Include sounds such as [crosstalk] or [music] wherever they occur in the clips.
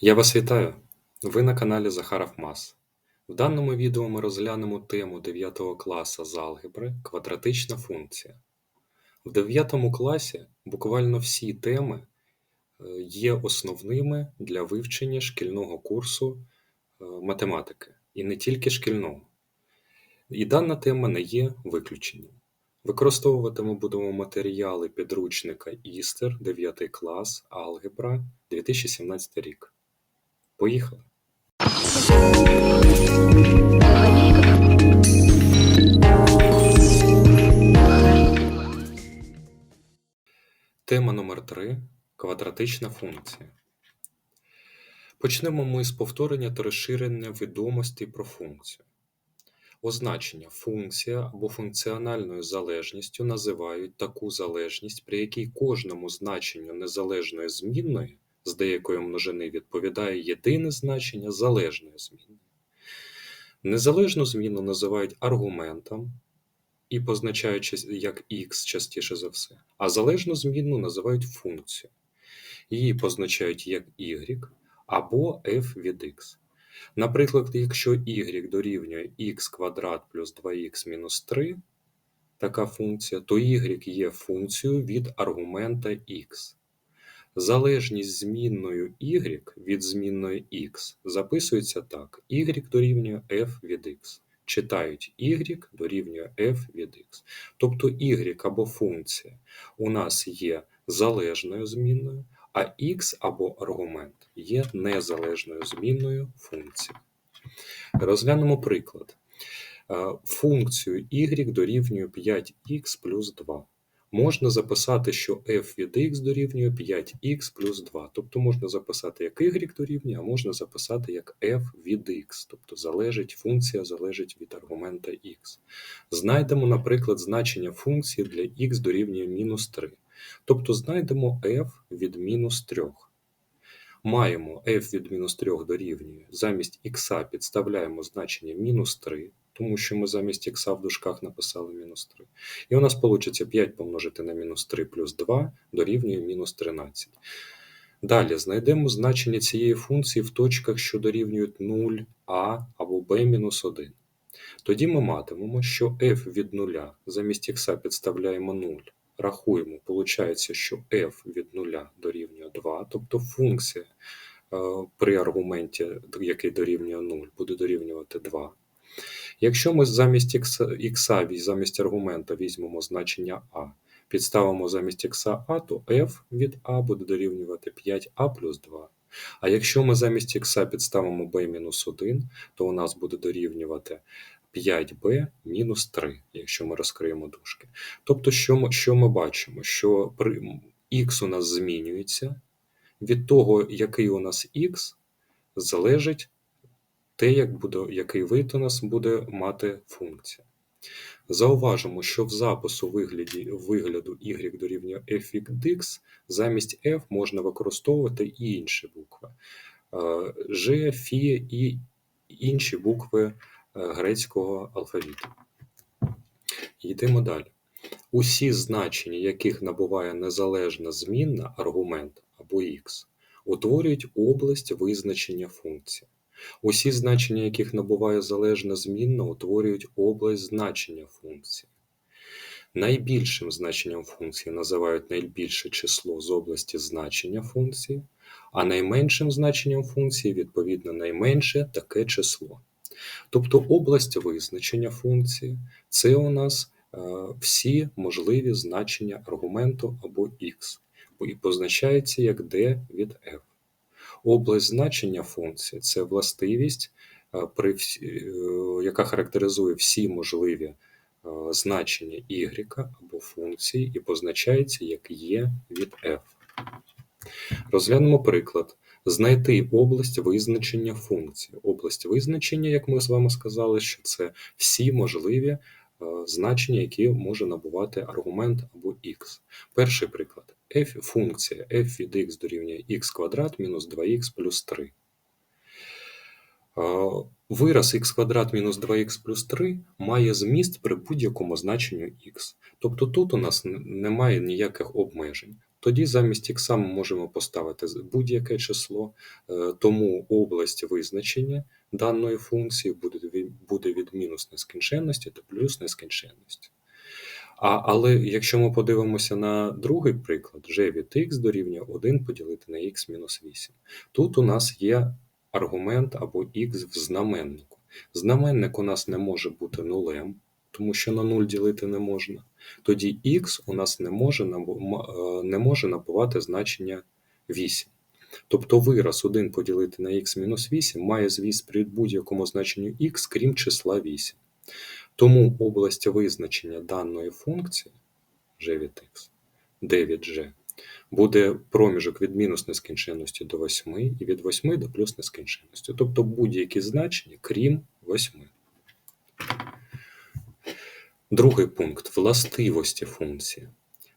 Я вас вітаю! Ви на каналі Захаров Мас. В даному відео ми розглянемо тему 9 класу з алгебри квадратична функція. В 9 класі буквально всі теми е, є основними для вивчення шкільного курсу е, математики, і не тільки шкільного. І дана тема не є виключенням. Використовувати ми будемо матеріали підручника Істер 9 клас алгебра 2017 рік. Поїхали! Тема номер 3 Квадратична функція. Почнемо ми з повторення та розширення відомостей про функцію. Означення функція або функціональною залежністю називають таку залежність, при якій кожному значенню незалежної змінної з деякої множини відповідає єдине значення залежної зміни. Незалежну зміну називають аргументом і позначають як x частіше за все, а залежну зміну називають функцією. Її позначають як y або f від x. Наприклад, якщо y дорівнює x квадрат плюс 2х мінус 3, така функція, то y є функцією від аргумента x. Залежність змінною y від змінної x записується так: y дорівнює f від x. Читають y дорівнює f від x. Тобто y або функція у нас є залежною змінною, а x або аргумент є незалежною змінною функції. Розглянемо приклад. Е, функцію y дорівнює 5х плюс 2 можна записати, що f від x дорівнює 5x плюс 2. Тобто можна записати як y дорівнює, а можна записати як f від x, тобто залежить, функція залежить від аргумента x. Знайдемо, наприклад, значення функції для x дорівнює мінус 3. Тобто знайдемо f від мінус 3. Маємо f від мінус 3 дорівнює, замість х підставляємо значення мінус 3 тому що ми замість х в дужках написали мінус 3. І у нас вийде 5 помножити на мінус 3 плюс 2 дорівнює мінус 13. Далі знайдемо значення цієї функції в точках, що дорівнюють 0, а або b-1. Тоді ми матимемо, що f від 0 замість х підставляємо 0. Рахуємо, виходить, що f від 0 дорівнює 2, тобто функція е, при аргументі, який дорівнює 0, буде дорівнювати 2. Якщо ми замість х замість аргумента візьмемо значення а, підставимо замість х а, то f від а буде дорівнювати 5а плюс 2. А якщо ми замість х підставимо b-1, то у нас буде дорівнювати 5b мінус 3, якщо ми розкриємо дужки. Тобто, що ми що ми бачимо? Що при х у нас змінюється, від того, який у нас х, залежить те, як буде, який вид у нас буде мати функція. Зауважимо, що в запису вигляді, вигляду y дорівнює f від x замість f можна використовувати і інші букви G, Фі і інші букви е, грецького алфавіту. Йдемо далі. Усі значення, яких набуває незалежна змінна аргумент або x, утворюють область визначення функції. Усі значення, яких набуває залежна змінна, утворюють область значення функції. Найбільшим значенням функції називають найбільше число з області значення функції, а найменшим значенням функції, відповідно, найменше таке число. Тобто область визначення функції це у нас е, всі можливі значення аргументу або x, і позначається як d від f. Область значення функції це властивість, е, при, е, яка характеризує всі можливі значення y або функції і позначається як є від f. Розглянемо приклад. Знайти область визначення функції. Область визначення, як ми з вами сказали, що це всі можливі значення, які може набувати аргумент або x. Перший приклад f функція f від x дорівнює x квадрат мінус 2х плюс 3. Вираз х квадрат мінус 2х плюс 3 має зміст при будь-якому значенню х. Тобто тут у нас немає ніяких обмежень. Тоді замість х ми можемо поставити будь-яке число, е, тому область визначення даної функції буде від, буде від мінус нескінченності до плюс нескінченності. А, але якщо ми подивимося на другий приклад, g від x дорівнює 1 поділити на x мінус 8. Тут у нас є аргумент або x в знаменнику. Знаменник у нас не може бути нулем, тому що на 0 ділити не можна. Тоді x у нас не може, е, не може набувати значення 8. Тобто вираз 1 поділити на x мінус 8 має звіст при будь-якому значенню x, крім числа 8. Тому область визначення даної функції g від x, d від g, буде проміжок від мінус нескінченності до 8 і від 8 до плюс нескінченності. Тобто будь-які значення, крім 8. Другий пункт властивості функції.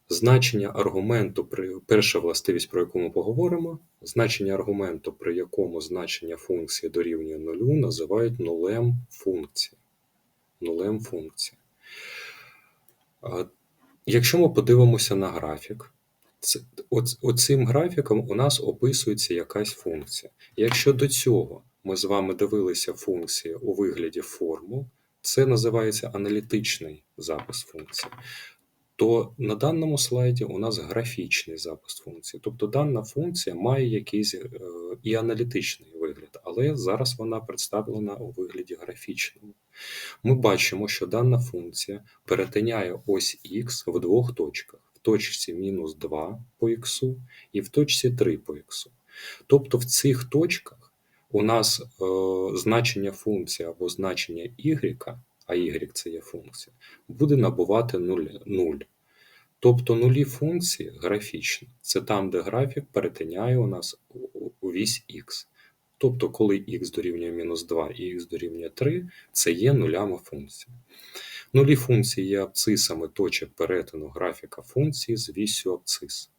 Значення аргументу, перша властивість, про яку ми поговоримо, значення аргументу, при якому значення функції дорівнює нулю, називають нулем функції. Нулем функції. Якщо ми подивимося на графік, оцим графіком у нас описується якась функція. Якщо до цього ми з вами дивилися функції у вигляді формул, це називається аналітичний запис функції. То на даному слайді у нас графічний запис функції. Тобто дана функція має якийсь е, і аналітичний вигляд, але зараз вона представлена у вигляді графічному. Ми бачимо, що дана функція перетиняє ось х в двох точках: в точці мінус 2 по х і в точці 3 по х. Тобто в цих точках у нас е, значення функції або значення y, а y це є функція, буде набувати 0. 0. Тобто нулі функції графічні це там, де графік перетиняє у нас у вісь х. Тобто, коли х дорівнює мінус 2 і х дорівнює 3, це є нулями функції. Нулі функції є абцисами точок перетину графіка функції з вісю абцис.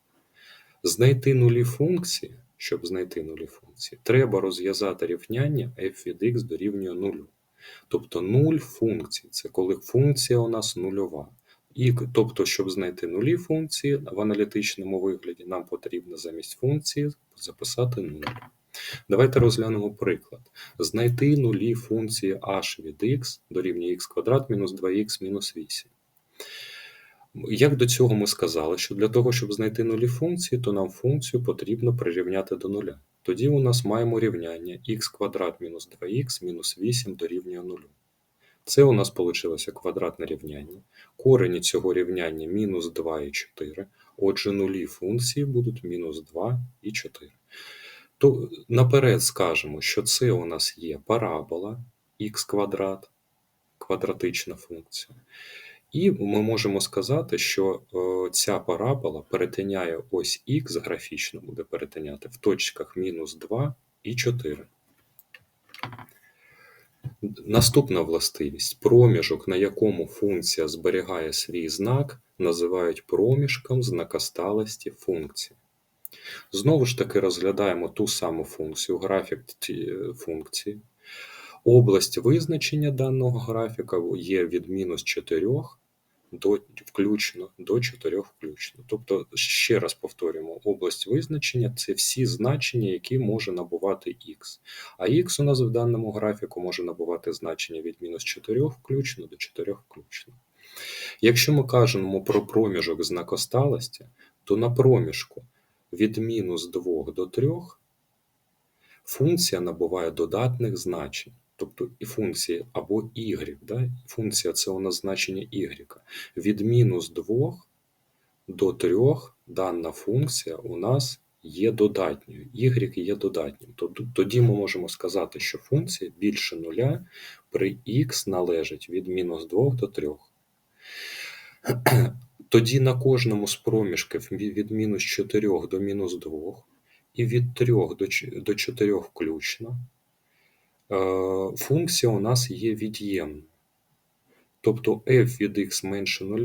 Знайти нулі функції, щоб знайти нулі функції, треба розв'язати рівняння f від x дорівнює нулю. Тобто нуль функцій це коли функція у нас нульова. І, тобто, щоб знайти нулі функції в аналітичному вигляді, нам потрібно замість функції записати 0. Давайте розглянемо приклад. Знайти нулі функції h від x дорівнює x квадрат мінус 2x мінус 8. Як до цього ми сказали, що для того, щоб знайти нулі функції, то нам функцію потрібно прирівняти до нуля. Тоді у нас маємо рівняння x квадрат мінус 2x мінус 8 дорівнює 0. Це у нас вийшло квадратне рівняння. Корені цього рівняння мінус 2 і 4. Отже, нулі функції будуть мінус 2 і 4. То наперед скажемо, що це у нас є парабола х квадрат, квадратична функція. І ми можемо сказати, що е, ця парабола перетиняє ось х графічно буде перетиняти в точках мінус 2 і 4. Наступна властивість. Проміжок, на якому функція зберігає свій знак, називають проміжком знакосталості функції. Знову ж таки розглядаємо ту саму функцію, графік ті- функції. Область визначення даного графіка є від мінус 4 до включно до 4 включно. Тобто, ще раз повторюємо, область визначення це всі значення, які може набувати х. А х у нас в даному графіку може набувати значення від мінус 4 включно до 4 включно. Якщо ми кажемо про проміжок знакосталості, то на проміжку від мінус 2 до 3 функція набуває додатних значень. Тобто і функції або y, да? функція це у нас значення y. Від мінус 2 до 3 дана функція у нас є додатньою, y є додатнім. Тоді ми можемо сказати, що функція більше нуля при x належить від мінус 2 до 3. [clears throat] Тоді на кожному з проміжків від мінус 4 до мінус 2 і від 3 до 4 включно функція у нас є від'ємною. Тобто f від x менше 0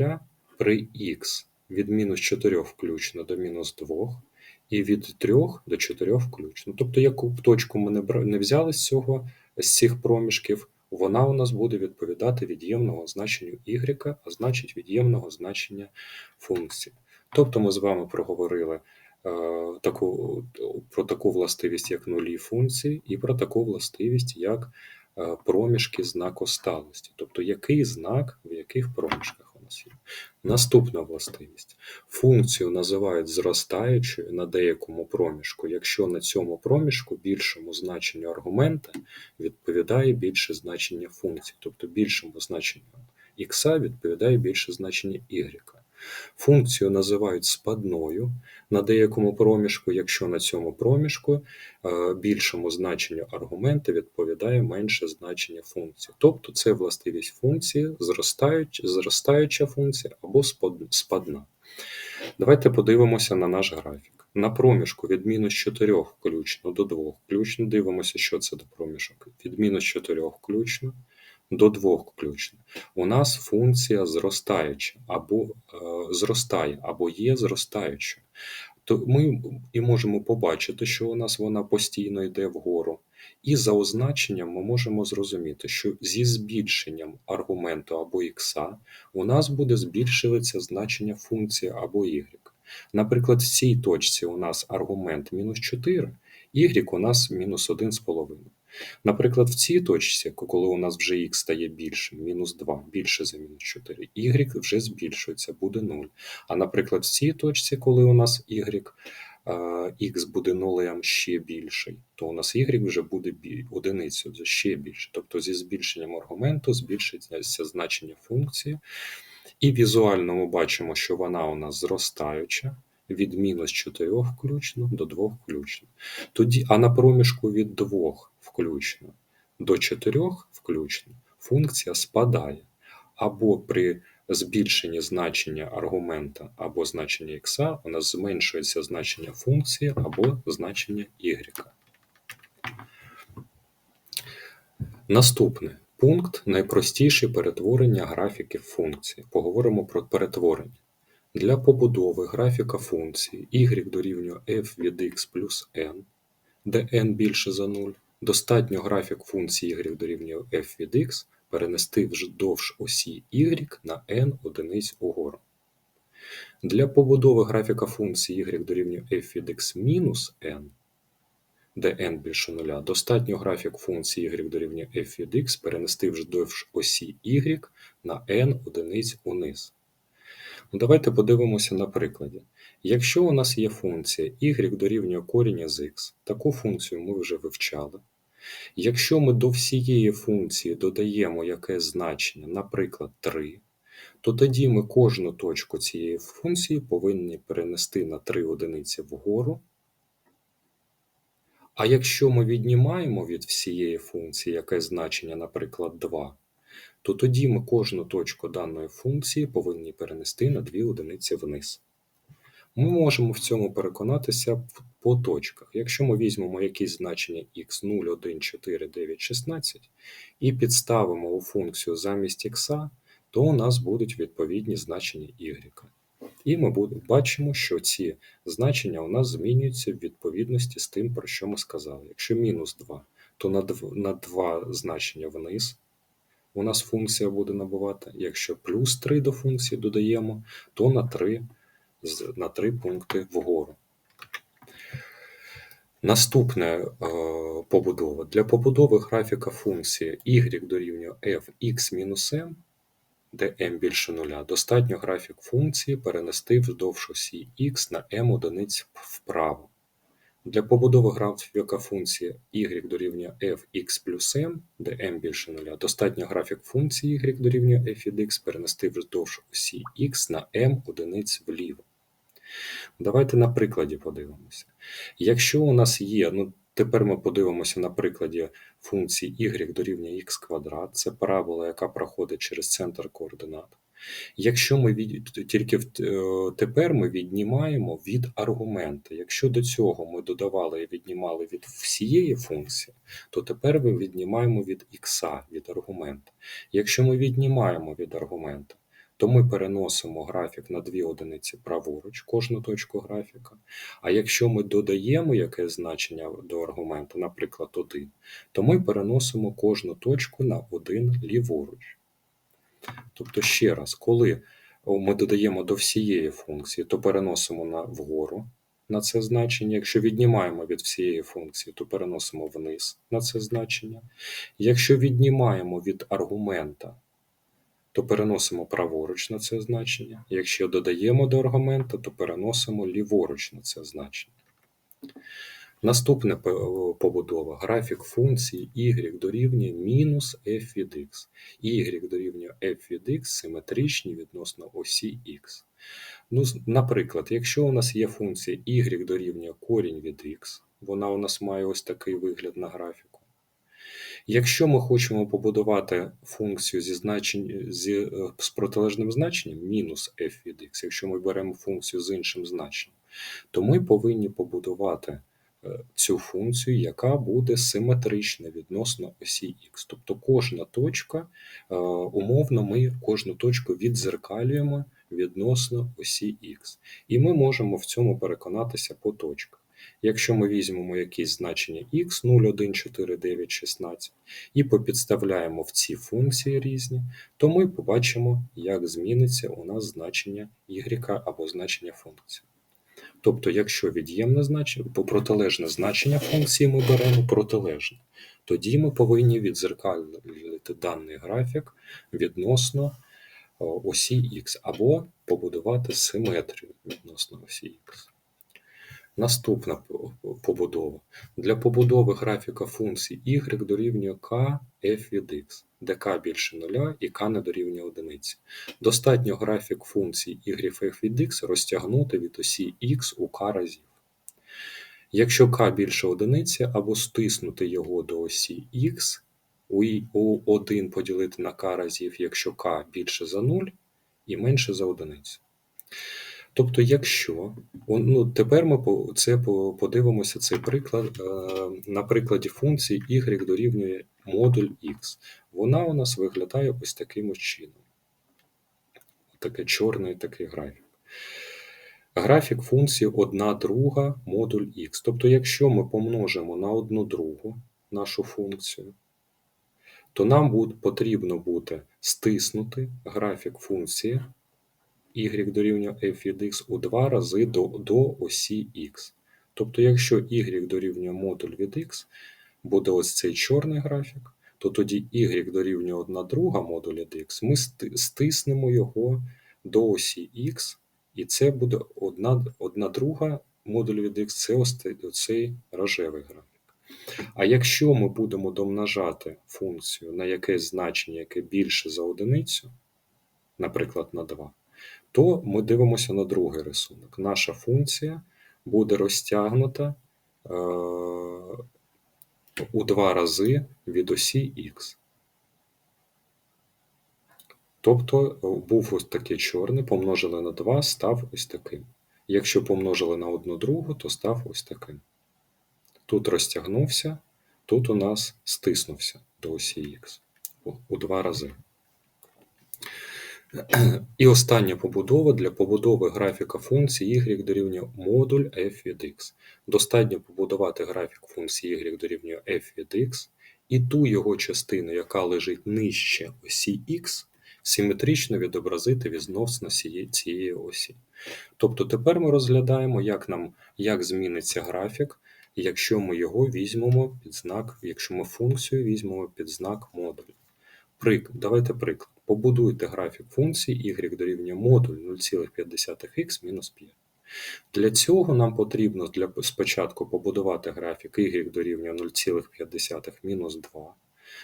при x від мінус 4 включно до мінус 2 і від 3 до 4 включно. Тобто, яку б точку ми не, взяли з цього, з цих проміжків, вона у нас буде відповідати від'ємного значенню y, а значить від'ємного значення функції. Тобто ми з вами проговорили е, таку, про таку властивість, як нулі функції, і про таку властивість, як е, проміжки знакосталості. Тобто, який знак в яких проміжках у нас є. Наступна властивість. Функцію називають зростаючою на деякому проміжку, якщо на цьому проміжку більшому значенню аргумента відповідає більше значення функції, тобто більшому значенню х відповідає більше значення y. Функцію називають спадною на деякому проміжку, якщо на цьому проміжку е, більшому значенню аргумента відповідає менше значення функції. Тобто це властивість функції, зростаюча, функція або спадна. Давайте подивимося на наш графік. На проміжку від мінус 4 включно до 2 включно. Дивимося, що це за проміжок. Від мінус 4 включно до 2 включно. У нас функція зростаюча або е, зростає, або є зростаючою. То ми і можемо побачити, що у нас вона постійно йде вгору. І за означенням ми можемо зрозуміти, що зі збільшенням аргументу або х у нас буде збільшуватися значення функції або y. Наприклад, в цій точці у нас аргумент мінус 4, y у нас мінус 1,5. Наприклад, в цій точці, коли у нас вже х стає більшим, мінус 2, більше за мінус 4, y вже збільшується, буде 0. А наприклад, в цій точці, коли у нас y, х буде нулем ще більший, то у нас y вже буде одиницею, ще більше. Тобто зі збільшенням аргументу збільшиться значення функції. І візуально ми бачимо, що вона у нас зростаюча від мінус 4 включно до 2 включно. Тоді, а на проміжку від 2 включно до 4 включно функція спадає. Або при збільшенні значення аргумента або значення х у нас зменшується значення функції або значення y. Наступне пункт найпростіше перетворення графіків функції. Поговоримо про перетворення. Для побудови графіка функції y дорівнює f від x плюс n, де n більше за 0, достатньо графік функції y дорівнює f від x перенести вздовж осі y на n одиниць угору. Для побудови графіка функції y дорівнює f від x мінус n, де n більше нуля, достатньо графік функції y дорівнює f від x перенести вздовж осі y на n одиниць униз. Ну, давайте подивимося на прикладі. Якщо у нас є функція y дорівнює корінь з x, таку функцію ми вже вивчали. Якщо ми до всієї функції додаємо якесь значення, наприклад, 3, то тоді ми кожну точку цієї функції повинні перенести на 3 одиниці вгору. А якщо ми віднімаємо від всієї функції якесь значення, наприклад, 2, то тоді ми кожну точку даної функції повинні перенести на 2 одиниці вниз. Ми можемо в цьому переконатися по точках. Якщо ми візьмемо якісь значення x 0, 1, 4, 9, 16 і підставимо у функцію замість x, то у нас будуть відповідні значення y. І ми бачимо, що ці значення у нас змінюються в відповідності з тим, про що ми сказали. Якщо мінус 2, то на 2, значення вниз у нас функція буде набувати. Якщо плюс 3 до функції додаємо, то на 3, з- на 3 пункти вгору. Наступне е, побудова. Для побудови графіка функції y дорівнює f x-m, де m більше нуля, достатньо графік функції перенести вздовж осі x на m одиниць вправо. Для побудови графіка функції y дорівнює fx плюс m, де m більше нуля, достатньо графік функції y дорівнює f від x перенести вздовж осі x на m одиниць вліво. Давайте на прикладі подивимося. Якщо у нас є, ну тепер ми подивимося на прикладі функції y дорівнює x квадрат, це парабола, яка проходить через центр координат. Якщо ми від, тільки е, тепер ми віднімаємо від аргумента. Якщо до цього ми додавали і віднімали від всієї функції, то тепер ми віднімаємо від х, від аргумента. Якщо ми віднімаємо від аргумента, то ми переносимо графік на дві одиниці праворуч, кожну точку графіка. А якщо ми додаємо якесь значення до аргумента, наприклад, 1, то ми переносимо кожну точку на один ліворуч. Тобто, ще раз, коли ми додаємо до всієї функції, то переносимо на вгору на це значення. Якщо віднімаємо від всієї функції, то переносимо вниз на це значення. Якщо віднімаємо від аргумента, то переносимо праворуч на це значення. Якщо додаємо до аргумента, то переносимо ліворуч на це значення. Наступна побудова. Графік функції y дорівнює мінус f від x. y дорівнює f від x симетричні відносно осі x. Ну, наприклад, якщо у нас є функція y дорівнює корінь від x, вона у нас має ось такий вигляд на графіку. Якщо ми хочемо побудувати функцію зі значень, зі, е, з протилежним значенням мінус f від x, якщо ми беремо функцію з іншим значенням, то ми повинні побудувати е, цю функцію, яка буде симетрична відносно осі x. Тобто кожна точка, е, умовно, ми кожну точку віддзеркалюємо відносно осі x. І ми можемо в цьому переконатися по точках. Якщо ми візьмемо якісь значення x 0, 1, 4, 9, 16 і попідставляємо в ці функції різні, то ми побачимо, як зміниться у нас значення y або значення функції. Тобто, якщо від'ємне значення, протилежне значення функції ми беремо протилежне, тоді ми повинні відзеркалити даний графік відносно осі x або побудувати симетрію відносно осі x. Наступна побудова. Для побудови графіка функції y дорівнює k f від x, де k більше нуля і k не дорівнює одиниці. Достатньо графік функції y f від x розтягнути від осі x у k разів. Якщо k більше одиниці, або стиснути його до осі x, у 1 поділити на k разів, якщо k більше за 0 і менше за одиницю. Тобто, якщо ну, тепер ми це подивимося цей приклад е, на прикладі функції y дорівнює модуль x. Вона у нас виглядає ось таким чином. Таке чорний такий графік. Графік функції 1 друга модуль x. Тобто, якщо ми помножимо на 1 другу нашу функцію, то нам потрібно буде стиснути графік функції y дорівнює f від x у два рази до, до осі x. Тобто, якщо y дорівнює модуль від x, буде ось цей чорний графік, то тоді y дорівнює 1 друга модуль від x, ми стиснемо його до осі x, і це буде 1, 1 друга модуль від x, це ось цей- рожевий графік. А якщо ми будемо домножати функцію на якесь значення, яке більше за одиницю, наприклад, на 2, то ми дивимося на другий рисунок. Наша функція буде розтягнута е, у два рази від осі х. Тобто е, був ось такий чорний, помножили на 2, став ось таким. Якщо помножили на одну другу, то став ось таким. Тут розтягнувся, тут у нас стиснувся до осі х у, у два рази. [clears throat] І остання побудова для побудови графіка функції y дорівнює модуль f від x. Достатньо побудувати графік функції y дорівнює f від x, і ту його частину, яка лежить нижче осі x, симетрично відобразити відносно цієї, осі. Тобто тепер ми розглядаємо, як, нам, як зміниться графік, якщо ми його візьмемо під знак, якщо ми функцію візьмемо під знак модуль. Давайте приклад. Побудуйте графік функції y дорівнює модуль 0,5х мінус 5. Для цього нам потрібно для... спочатку побудувати графік y дорівнює 0,5 мінус 2.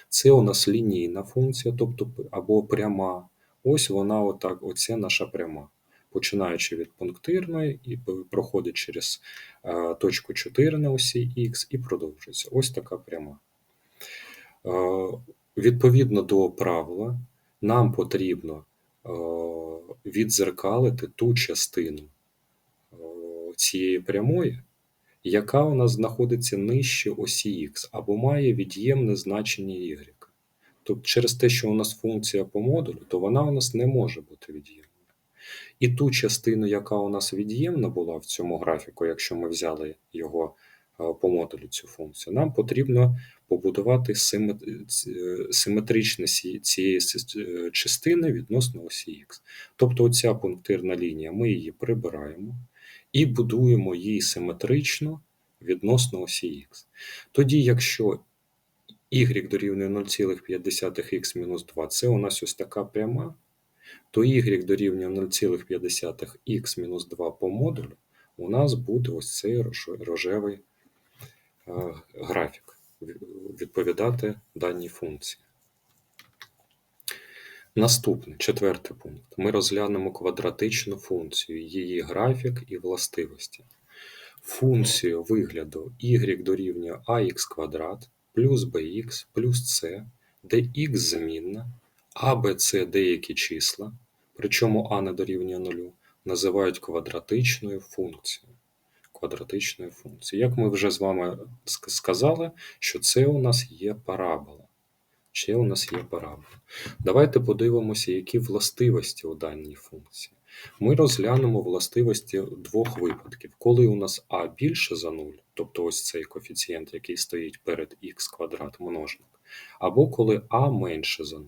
Це у нас лінійна функція, тобто або пряма. Ось вона отак, оце наша пряма. Починаючи від пунктирної і проходить через е, точку 4 на осі х і продовжується. Ось така пряма. Е, Відповідно до правила, нам потрібно е, віддзеркалити ту частину е, цієї прямої, яка у нас знаходиться нижче осі х, або має від'ємне значення y. Тобто через те, що у нас функція по модулю, то вона у нас не може бути від'ємною. І ту частину, яка у нас від'ємна була в цьому графіку, якщо ми взяли його по модулю цю функцію, нам потрібно побудувати е, симетричне цієї е, частини відносно осі Х. Тобто оця пунктирна лінія, ми її прибираємо і будуємо її симетрично відносно осі Х. Тоді, якщо y дорівнює 0,5х-2, це у нас ось така пряма, то y дорівнює 0,5х-2 по модулю, у нас буде ось цей рожевий графік відповідати даній функції. Наступний, четвертий пункт. Ми розглянемо квадратичну функцію, її графік і властивості. Функцію вигляду y дорівнює ax квадрат плюс bx плюс c, де x змінна, а, b, c деякі числа, причому а не дорівнює нулю, називають квадратичною функцією. Квадратичною функцією. Як ми вже з вами сказали, що це у нас є парабола. Ще у нас є парабола. Давайте подивимося, які властивості у даній функції. Ми розглянемо властивості двох випадків. Коли у нас а більше за 0, тобто ось цей коефіцієнт, який стоїть перед х квадрат множник, або коли а менше за 0.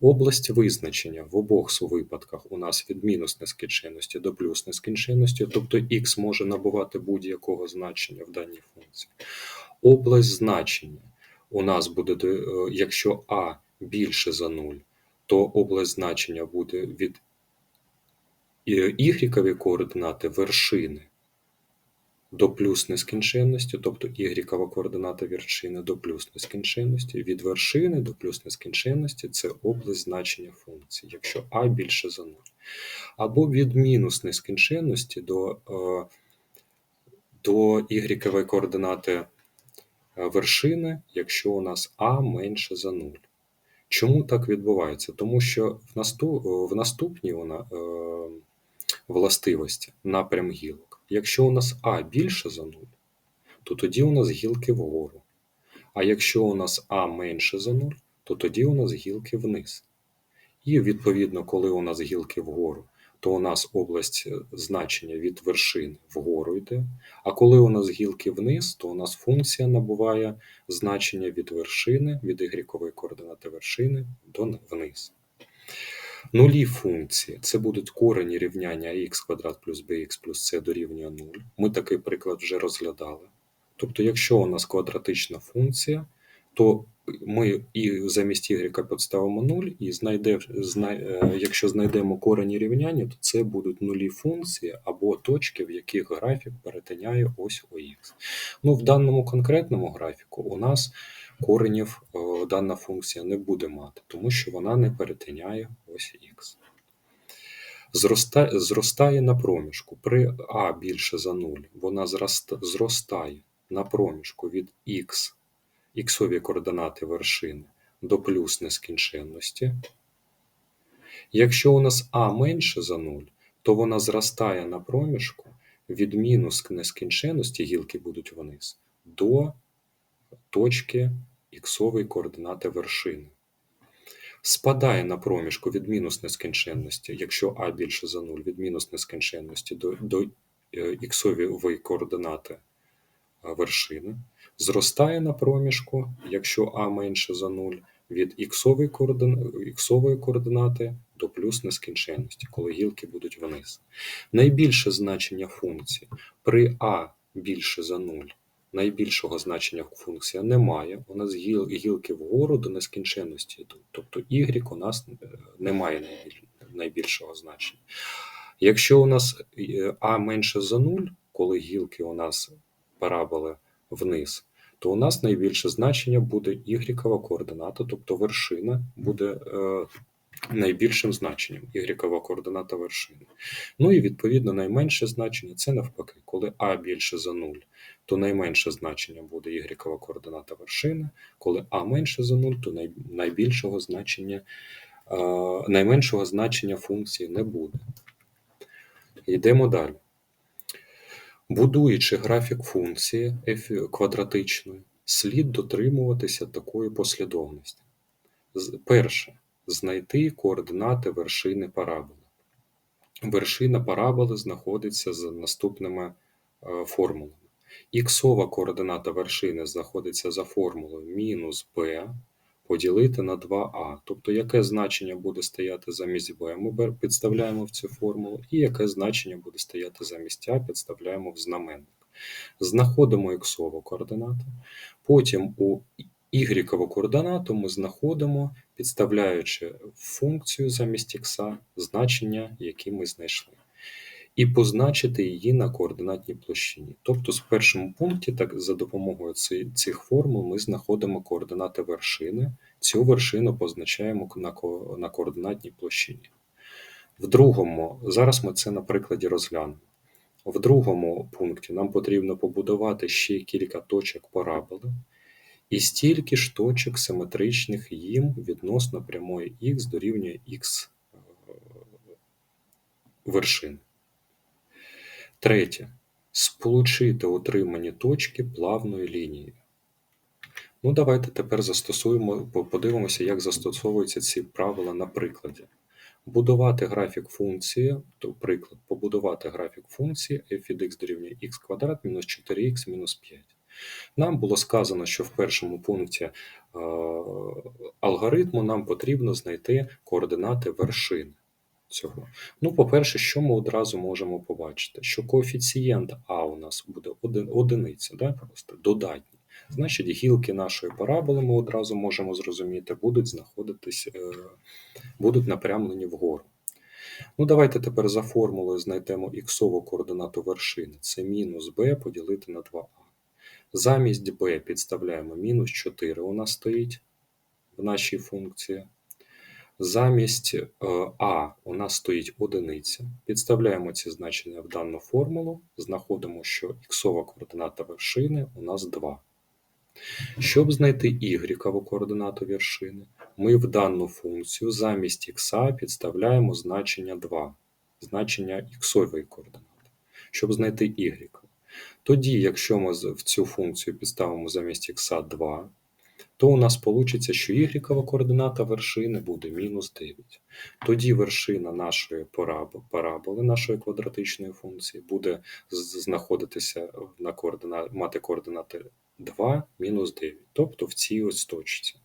Область визначення. В обох випадках у нас від мінус нескінченності до плюс нескінченності, тобто х може набувати будь-якого значення в даній функції. Область значення. У нас буде, е, якщо а більше за 0, то область значення буде від y координати вершини до плюс нескінченності, тобто y координата вершини до плюс нескінченності, від вершини до плюс нескінченності це область значення функції, якщо а більше за 0. Або від мінус нескінченності до, е, до y координати е, вершини, якщо у нас а менше за 0. Чому так відбувається? Тому що в, наступній е, властивості напрям гілок. Якщо у нас А більше за 0, то тоді у нас гілки вгору. А якщо у нас А менше за 0, то тоді у нас гілки вниз. І відповідно, коли у нас гілки вгору, то у нас область е, значення від вершин вгору йде. А коли у нас гілки вниз, то у нас функція набуває значення від вершини, від y координати вершини до вниз. Нулі функції це будуть корені рівняння х квадрат плюс bx плюс c дорівнює 0. Ми такий приклад вже розглядали. Тобто, якщо у нас квадратична функція, то ми і замість y підставимо 0, і знайде, знай, е, якщо знайдемо корені рівняння, то це будуть нулі функції або точки, в яких графік перетиняє ось ОХ. Ну, в даному конкретному графіку у нас коренів е, дана функція не буде мати, тому що вона не перетиняє ось х. Зроста, зростає на проміжку. При а більше за 0 вона зростає на проміжку від х, іксові координати вершини до плюс нескінченності. Якщо у нас а менше за 0, то вона зростає на проміжку від мінус нескінченності, гілки будуть вниз, до точки іксової координати вершини. Спадає на проміжку від мінус нескінченності, якщо а більше за 0, від мінус нескінченності до, до е, іксової координати е, вершини. Зростає на проміжку, якщо а менше за 0, від іксової, координ... іксової координати до плюс нескінченності, коли гілки будуть вниз. Найбільше значення функції при а більше за 0 найбільшого значення функція немає. У нас гіл, гілки вгору до нескінченності. Тобто y у нас е, немає найбільшого значення. Якщо у нас е, а менше за 0, коли гілки у нас параболи вниз, то у нас найбільше значення буде y координата, тобто вершина буде е, найбільшим значенням y координата вершини. Ну і відповідно найменше значення це навпаки, коли а більше за 0, то найменше значення буде y координата вершини, коли а менше за 0, то найбільшого значення, е, найменшого значення функції не буде. Йдемо далі. Будуючи графік функції квадратичної, слід дотримуватися такої послідовності. Перше. Знайти координати вершини параболи. Вершина параболи знаходиться за наступними е, формулами. Іксова координата вершини знаходиться за формулою мінус b поділити на 2а. Тобто, яке значення буде стояти замість b, ми підставляємо в цю формулу, і яке значення буде стояти замість а, підставляємо в знаменник. Знаходимо іксову координату, потім у y координату ми знаходимо, підставляючи функцію замість х, значення, які ми знайшли і позначити її на координатній площині. Тобто, в першому пункті, так за допомогою цих формул, ми знаходимо координати вершини. Цю вершину позначаємо на координатній площині. В другому, зараз ми це на прикладі розглянемо. В другому пункті нам потрібно побудувати ще кілька точок параболи і стільки ж точок симетричних їм відносно прямої х дорівнює х вершин. Третє. Сполучити отримані точки плавною лінією. Ну, давайте тепер застосуємо, подивимося, як застосовуються ці правила на прикладі. Будувати графік функції, то приклад, побудувати графік функції f від x дорівнює x квадрат мінус 4x мінус 5. Нам було сказано, що в першому пункті е, алгоритму нам потрібно знайти координати вершини цього. Ну, по-перше, що ми одразу можемо побачити? Що коефіцієнт А у нас буде один, одиниця, да? просто додатній. Значить, гілки нашої параболи ми одразу можемо зрозуміти, будуть знаходитись, е, будуть напрямлені вгору. Ну, давайте тепер за формулою знайдемо іксову координату вершини. Це мінус b поділити на 2а. Замість b підставляємо мінус 4 у нас стоїть в нашій функції. Замість е, а у нас стоїть одиниця. Підставляємо ці значення в дану формулу, знаходимо, що іксова координата вершини у нас 2. Щоб знайти y координату вершини, ми в дану функцію замість х підставляємо значення 2, значення іксової координати, щоб знайти y. Тоді, якщо ми в цю функцію підставимо замість х 2, то у нас вийде, що y координата вершини буде мінус 9. Тоді вершина нашої параболи, нашої квадратичної функції, буде знаходитися на координа... мати координати 2 мінус 9. Тобто в цій ось точці.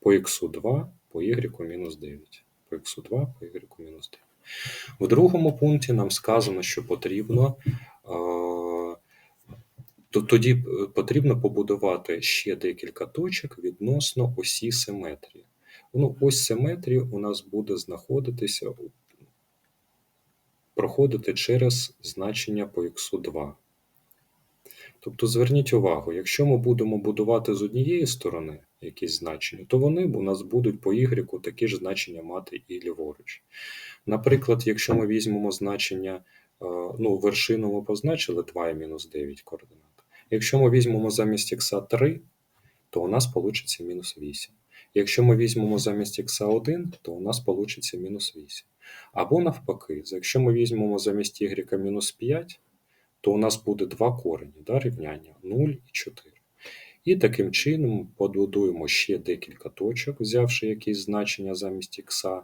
По х 2, по y мінус 9. По х 2, по y мінус 9. В другому пункті нам сказано, що потрібно. То тоді е, потрібно побудувати ще декілька точок відносно осі симетрії. Ну, ось симетрії у нас буде знаходитися, проходити через значення по х 2. Тобто зверніть увагу, якщо ми будемо будувати з однієї сторони якісь значення, то вони у нас будуть по y такі ж значення мати і ліворуч. Наприклад, якщо ми візьмемо значення, е, ну, вершину ми позначили 2 і мінус 9 координат. Якщо ми візьмемо замість х 3, то у нас вийде мінус 8. Якщо ми візьмемо замість х 1, то у нас вийде мінус 8. Або навпаки, якщо ми візьмемо замість y мінус 5, то у нас буде два корені да, рівняння 0 і 4. І таким чином побудуємо ще декілька точок, взявши якісь значення замість х,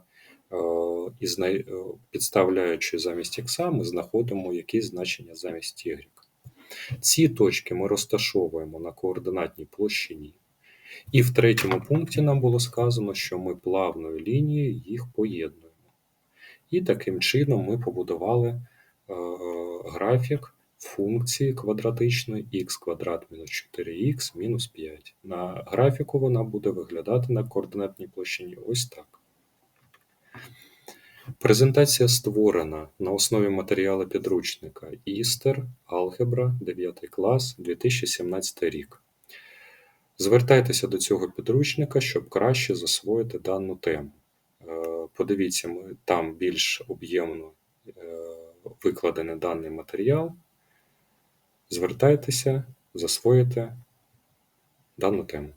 і е, підставляючи замість х, ми знаходимо якісь значення замість y. Ці точки ми розташовуємо на координатній площині. І в третьому пункті нам було сказано, що ми плавною лінією їх поєднуємо. І таким чином ми побудували е, графік функції квадратичної х квадрат мінус 4х мінус 5. На графіку вона буде виглядати на координатній площині ось так. Презентація створена на основі матеріалу підручника Істер, Алгебра, 9 клас, 2017 рік. Звертайтеся до цього підручника, щоб краще засвоїти дану тему. Е, Подивіться, там більш об'ємно е, викладений даний матеріал. Звертайтеся, засвоїте дану тему.